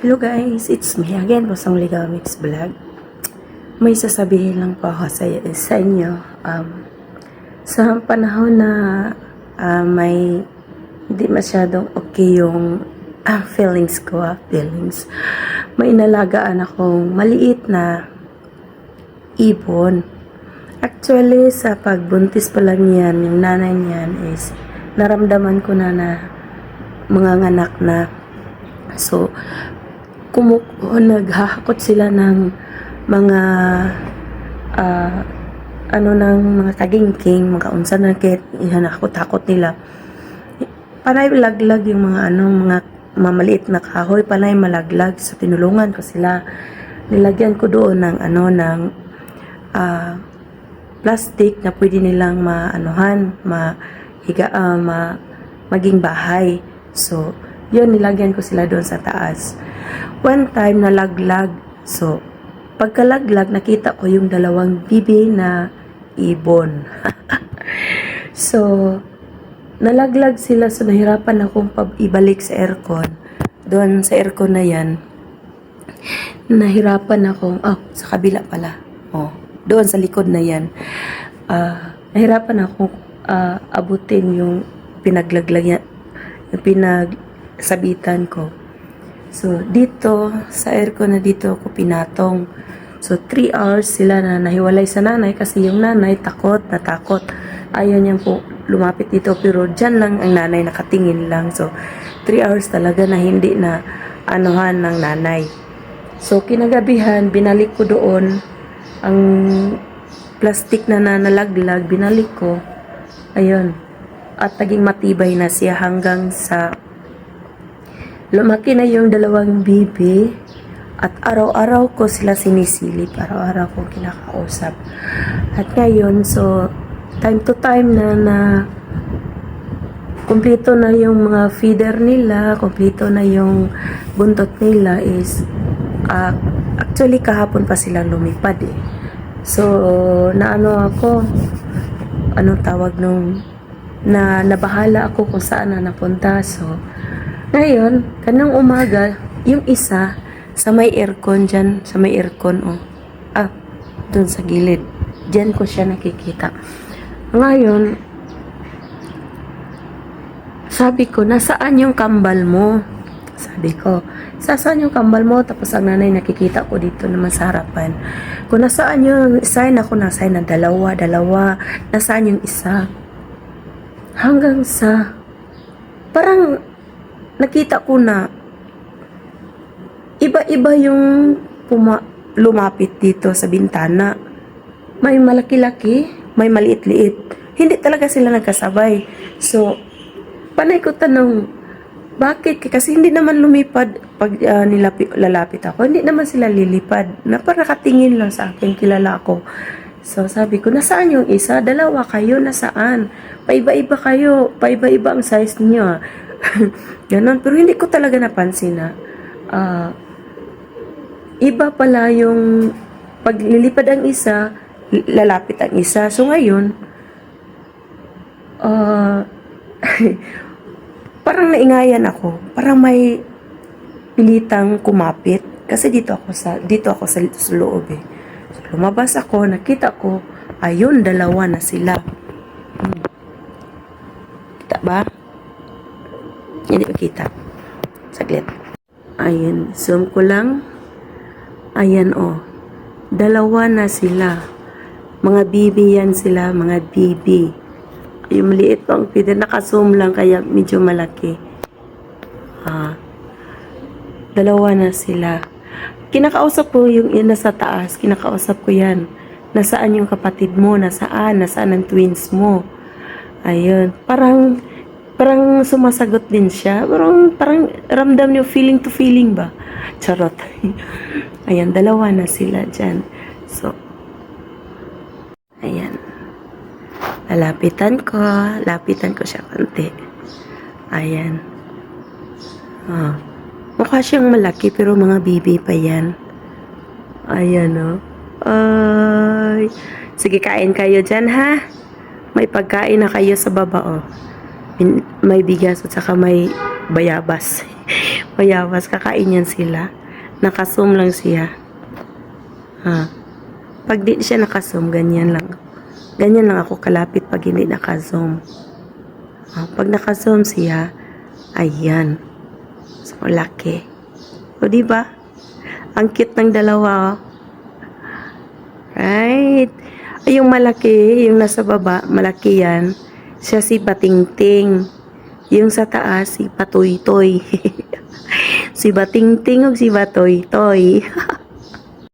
Hello guys, it's me again, Bosong Ligamix Vlog. May sasabihin lang po ako sa, sa inyo. Um, sa panahon na ah, may hindi masyadong okay yung ah, feelings ko, ah, feelings. May inalagaan akong maliit na ibon. Actually, sa pagbuntis pa lang yan, yung nanay niyan is naramdaman ko na na mga nganak na. So, kumuk naghahakot sila ng mga ah, ano ng mga kagingking, mga unsa na kit ihanakot-hakot nila. Panay laglag yung mga ano, mga mamaliit na kahoy, panay malaglag. So tinulungan ko sila. Nilagyan ko doon ng ano ng ah, plastic na pwede nilang maanuhan, mahiga, ah, ma, maging bahay. So, yun, nilagyan ko sila doon sa taas. One time, nalaglag. So, pagkalaglag, nakita ko yung dalawang bibi na ibon. so, nalaglag sila. So, nahirapan akong ibalik sa aircon. Doon sa aircon na yan, nahirapan akong, oh, sa kabila pala. Oh, doon sa likod na yan. Ah, nahirapan akong ah, abutin yung pinaglaglag yung pinagsabitan ko. So, dito, sa aircon na dito ako pinatong. So, 3 hours sila na nahiwalay sa nanay kasi yung nanay takot, natakot. Ayaw niyang po lumapit dito pero dyan lang ang nanay nakatingin lang. So, 3 hours talaga na hindi na anuhan ng nanay. So, kinagabihan, binalik ko doon ang plastic na nanalaglag, binalik ko. Ayun. At naging matibay na siya hanggang sa lumaki na yung dalawang bibi at araw-araw ko sila sinisilip, araw-araw ko kinakausap. At ngayon, so, time to time na na kumpleto na yung mga feeder nila, kumpleto na yung buntot nila is ah, actually kahapon pa sila lumipad eh. So, naano ako, anong tawag nung, na nabahala ako kung saan na napunta. So, ngayon, kanang umaga, yung isa, sa may aircon dyan, sa may aircon, oh. Ah, dun sa gilid. Dyan ko siya nakikita. Ngayon, sabi ko, nasaan yung kambal mo? Sabi ko, sasaan yung kambal mo? Tapos ang nanay nakikita ko dito naman sa harapan. Kung nasaan yung sign ako nasaan na dalawa, dalawa. Nasaan yung isa? Hanggang sa, parang nakita ko na iba-iba yung puma- lumapit dito sa bintana. May malaki-laki, may maliit-liit. Hindi talaga sila nagkasabay. So, panay ko tanong, bakit? Kasi hindi naman lumipad pag ah, nilapi- lalapit ako. Hindi naman sila lilipad. Na parang nakatingin lang sa akin, kilala ko. So, sabi ko, nasaan yung isa? Dalawa kayo, nasaan? Paiba-iba kayo. Paiba-iba ang size niyo. ah." Ganon. Pero hindi ko talaga napansin na ah, iba pala yung paglilipad ang isa, lalapit ang isa. So, ngayon, ah, parang naingayan ako. Parang may pilitang kumapit. Kasi dito ako sa, dito ako sa, sa loob eh. So, lumabas ako, nakita ko, ayun, dalawa na sila. Hmm. Kita ba? Hindi makita. Saglit. Ayan, zoom ko lang. Ayan oh. Dalawa na sila. Mga bibi yan sila, mga bibi. Yung maliit pang feeder, naka-zoom lang kaya medyo malaki. Ah. Dalawa na sila. Kinakausap ko yung yung nasa taas, kinakausap ko yan. Nasaan yung kapatid mo? Nasaan? Nasaan ang twins mo? Ayun. Parang parang sumasagot din siya. Parang, parang ramdam niyo feeling to feeling ba? Charot. Ayan, dalawa na sila dyan. So, ayan. Lalapitan ko. Lapitan ko siya konti. Ayan. Ah. Mukha siyang malaki pero mga bibi pa yan. Ayan o. Ay. Sige, kain kayo dyan ha. May pagkain na kayo sa baba o. Bin- May bigas at saka may bayabas. Kuya Abbas, kakain yan sila. Nakasum lang siya. Ha. Pag di siya nakasum, ganyan lang. Ganyan lang ako kalapit pag hindi nakasum. Ah, pag nakasum siya, ayan. So, laki. O, di ba? Ang cute ng dalawa, oh. Right? Ay, yung malaki, yung nasa baba, malaki yan. Siya si Batingting. Yung sa taas, si Patoy-Toy. si Batingting o si Batoy-Toy.